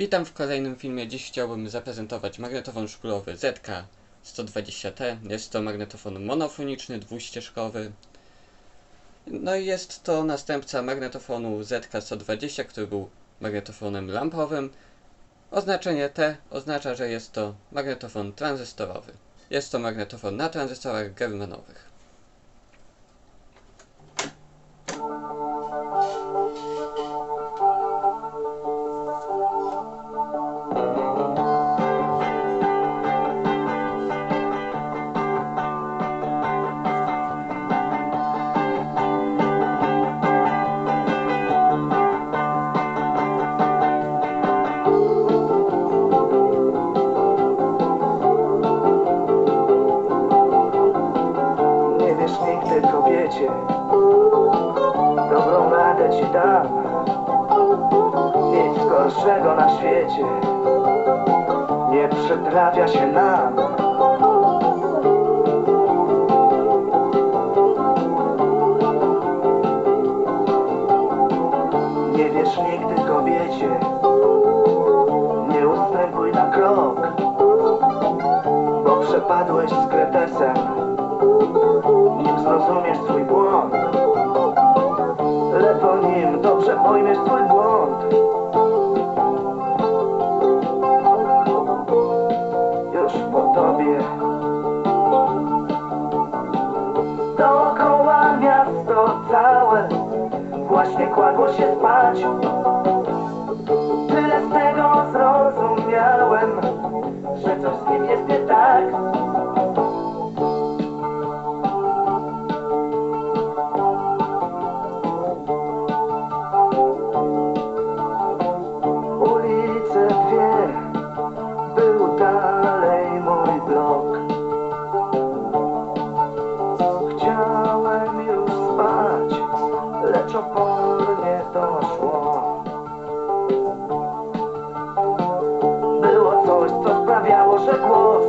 Witam w kolejnym filmie. Dziś chciałbym zaprezentować magnetofon szpulowy ZK-120T. Jest to magnetofon monofoniczny, dwuścieżkowy. No i jest to następca magnetofonu ZK-120, który był magnetofonem lampowym. Oznaczenie T oznacza, że jest to magnetofon tranzystorowy. Jest to magnetofon na tranzystorach germanowych. Nigdy kobiecie Dobrą radę ci dam. Nic gorszego na świecie Nie przytrafia się nam. Nie wiesz nigdy kobiecie Nie ustępuj na krok Bo przepadłeś z kretesem nim zrozumiesz swój błąd. Lecz po nim dobrze pojmiesz swój błąd. Już po tobie. Dookoła miasto całe Właśnie kładło się spać Lecz opornie to szło Było coś, co sprawiało, że głos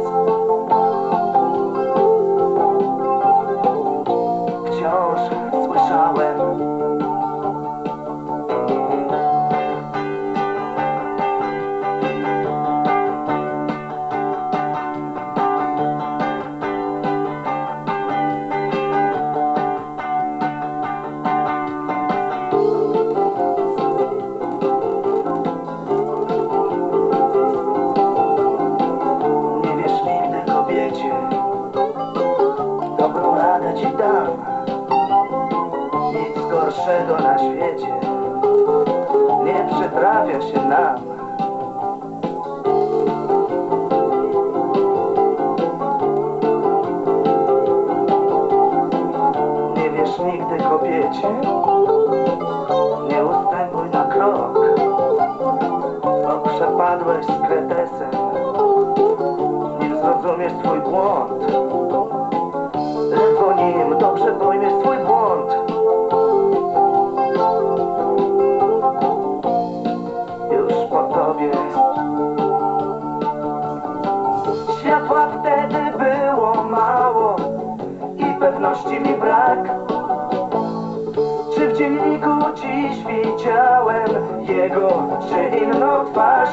gorszego na świecie. Nie przytrafia się nam. Nie wiesz nigdy kobiecie? Nie ustępuj na krok. Bo przepadłeś z kretesem. Nim zrozumiesz swój błąd Mi brak. Czy w dzienniku dziś widziałem Jego czy inną twarz